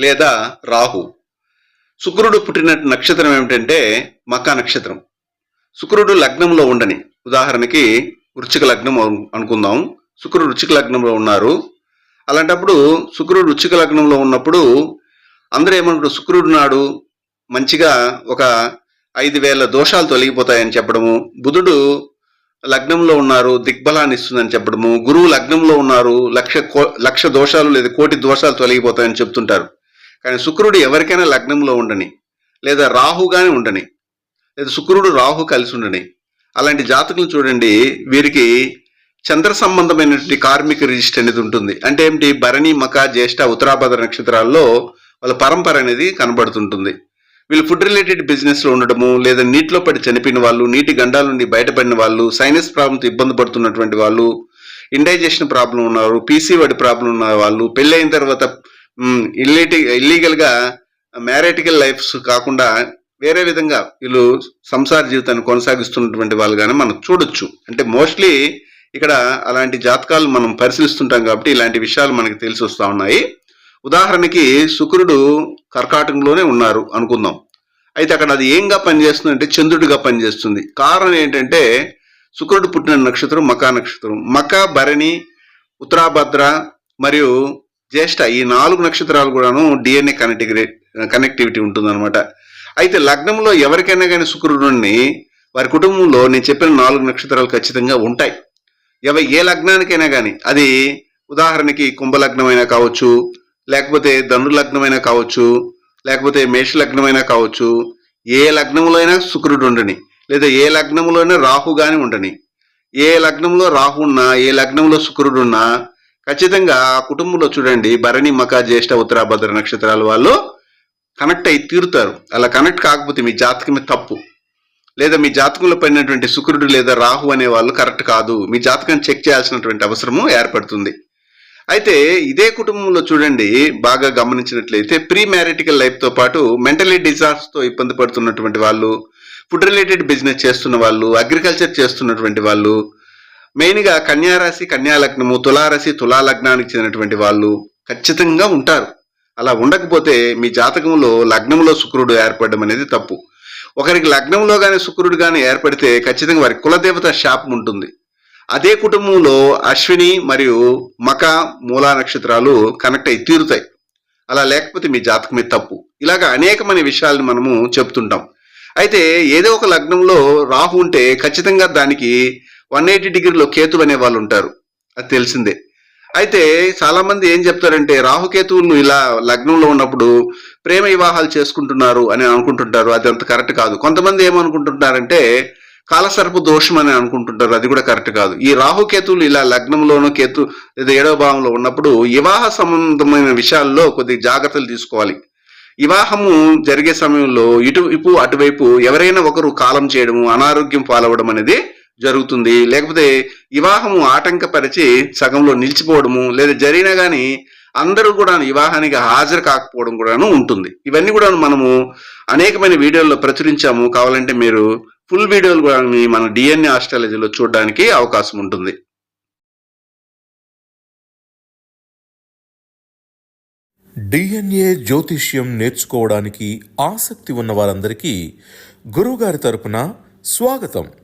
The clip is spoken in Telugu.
లేదా రాహు. శుక్రుడు పుట్టిన నక్షత్రం ఏమిటంటే మక నక్షత్రం. శుక్రుడు లగ్నంలో ఉండని. ఉదాహరణకి వృచ్చిక లగ్నం అనుకుందాం. శుక్రుడు వృచ్చిక లగ్నంలో ఉన్నారు. అలాంటప్పుడు శుక్రుడు వృచ్చిక లగ్నంలో ఉన్నప్పుడు అందరూ ఏమంటారు? శుక్రుడు నాడు మంచిగా ఒక ఐదు వేల దోషాలు తొలగిపోతాయని చెప్పడము. బుధుడు లగ్నంలో ఉన్నారు దిగ్బలాన్ని ఇస్తుందని చెప్పడము. గురువు లగ్నంలో ఉన్నారు లక్ష కో- లక్ష దోషాలు లేదా కోటి దోషాలు తొలగిపోతాయని చెప్తుంటారు. కానీ శుక్రుడు ఎవరికైనా లగ్నంలో ఉండని లేదా రాహుగానే ఉండని లేదా శుక్రుడు రాహు కలిసి ఉండని అలాంటి జాతకులు చూడండి వీరికి చంద్ర సంబంధమైనటువంటి కార్మిక రిజిస్టర్ అనేది ఉంటుంది. అంటే ఏమిటి? భరణి మక జ్యేష్ఠ ఉత్తరాభద్ర నక్షత్రాల్లో వాళ్ళ పరంపర అనేది కనబడుతుంటుంది. వీళ్ళు ఫుడ్ రిలేటెడ్ బిజినెస్లో ఉండడము లేదా నీటిలో పడి చనిపోయిన వాళ్ళు నీటి గండాల నుండి బయటపడిన వాళ్ళు సైనస్ ప్రాబ్లంతో ఇబ్బంది పడుతున్నటువంటి వాళ్ళు ఇండైజెషన్ ప్రాబ్లం ఉన్నారు పీసీ వాడి ప్రాబ్లం ఉన్న వాళ్ళు పెళ్ళైన తర్వాత ఇల్లీటి ఇల్లీగల్గా మ్యారేటికల్ లైఫ్స్ కాకుండా వేరే విధంగా వీళ్ళు సంసార జీవితాన్ని కొనసాగిస్తున్నటువంటి వాళ్ళు కానీ మనం చూడొచ్చు. అంటే మోస్ట్లీ ఇక్కడ అలాంటి జాతకాలు మనం పరిశీలిస్తుంటాం కాబట్టి ఇలాంటి విషయాలు మనకి తెలిసి వస్తూ ఉన్నాయి. ఉదాహరణకి శుక్రుడు కర్కాటకంలోనే ఉన్నారు అనుకుందాం. అయితే అక్కడ అది ఏంగా పనిచేస్తుంది అంటే చంద్రుడిగా పనిచేస్తుంది. కారణం ఏంటంటే శుక్రుడు పుట్టిన నక్షత్రం మకా నక్షత్రం. మక భరణి ఉత్తరాభద్ర మరియు జ్యేష్ఠ ఈ నాలుగు నక్షత్రాలు కూడాను డిఎన్ఏ కనెక్టివిటీ కనెక్టివిటీ ఉంటుందన్నమాట. అయితే లగ్నంలో ఎవరికైనా కానీ శుక్రుడుని వారి కుటుంబంలో నేను చెప్పిన నాలుగు నక్షత్రాలు ఖచ్చితంగా ఉంటాయి. ఎవ ఏ లగ్నానికైనా కానీ అది ఉదాహరణకి కుంభలగ్నమైనా కావచ్చు లేకపోతే ధను లగ్నమైనా కావచ్చు లేకపోతే మేషలగ్నమైనా కావచ్చు ఏ లగ్నంలో అయినా శుక్రుడు ఉండని లేదా ఏ లగ్నంలో అయినా రాహు కానీ ఉండని ఏ లగ్నంలో రాహు ఉన్నా ఏ లగ్నంలో శుక్రుడు ఉన్నా ఖచ్చితంగా ఆ కుటుంబంలో చూడండి భరణి మక జ్యేష్ఠ ఉత్తరాభద్ర నక్షత్రాల వాళ్ళు కనెక్ట్ అయి తీరుతారు. అలా కనెక్ట్ కాకపోతే మీ జాతకమే తప్పు. లేదా మీ జాతకంలో పడినటువంటి శుక్రుడు లేదా రాహు అనే వాళ్ళు కరెక్ట్ కాదు. మీ జాతకం చెక్ చేయాల్సినటువంటి అవసరము ఏర్పడుతుంది. అయితే ఇదే కుటుంబంలో చూడండి బాగా గమనించినట్లయితే ప్రీ మ్యారిటికల్ లైఫ్తో పాటు మెంటలీ డిజార్స్తో ఇబ్బంది పడుతున్నటువంటి వాళ్ళు ఫుడ్ రిలేటెడ్ బిజినెస్ చేస్తున్న వాళ్ళు అగ్రికల్చర్ చేస్తున్నటువంటి వాళ్ళు మెయిన్గా కన్యారాశి కన్యాలగ్నము తులారాశి తులాలగ్నానికి చెందినటువంటి వాళ్ళు ఖచ్చితంగా ఉంటారు. అలా ఉండకపోతే మీ జాతకంలో లగ్నంలో శుక్రుడు ఏర్పడడం అనేది తప్పు. ఒకరికి లగ్నంలో కానీ శుక్రుడు కానీ ఏర్పడితే ఖచ్చితంగా వారి కులదేవత శాపం ఉంటుంది. అదే కుటుంబంలో అశ్విని మరియు మక మూలా నక్షత్రాలు కనెక్ట్ అయి తీరుతాయి. అలా లేకపోతే మీ జాతకమే తప్పు. ఇలాగ అనేకమైన విషయాలను మనము చెప్తుంటాం. అయితే ఏదో ఒక లగ్నంలో రాహు ఉంటే ఖచ్చితంగా దానికి వన్ ఎయిటీ డిగ్రీలో కేతువు అనే వాళ్ళు ఉంటారు. అది తెలిసిందే. అయితే చాలా మంది ఏం చెప్తారంటే రాహుకేతువులను ఇలా లగ్నంలో ఉన్నప్పుడు ప్రేమ వివాహాలు చేసుకుంటున్నారు అని అనుకుంటుంటారు. అది అంత కరెక్ట్ కాదు. కొంతమంది ఏమనుకుంటుంటారంటే కాలసర్పు దోషం అని అనుకుంటుంటారు. అది కూడా కరెక్ట్ కాదు. ఈ రాహుకేతువులు ఇలా లగ్నంలోనూ కేతు లేదా ఏడవ భావంలో ఉన్నప్పుడు వివాహ సంబంధమైన విషయాల్లో కొద్ది జాగ్రత్తలు తీసుకోవాలి. వివాహము జరిగే సమయంలో ఇటువైపు అటువైపు ఎవరైనా ఒకరు కాలం చేయడము అనారోగ్యం పాలవడం అనేది జరుగుతుంది. లేకపోతే వివాహము ఆటంకపరిచి సగంలో నిలిచిపోవడము లేదా జరిగినా కానీ అందరూ కూడా వివాహానికి హాజరు కాకపోవడం కూడాను ఉంటుంది. ఇవన్నీ కూడా మనము అనేకమైన వీడియోల్లో ప్రచురించాము. కావాలంటే మీరు ఫుల్ వీడియోలు కూడా మన డిఎన్ఏ ఆస్ట్రాలజీలో చూడడానికి అవకాశం ఉంటుంది. డిఎన్ఏ జ్యోతిష్యం నేర్చుకోవడానికి ఆసక్తి ఉన్న వారందరికీ గురువుగారి తరపున స్వాగతం.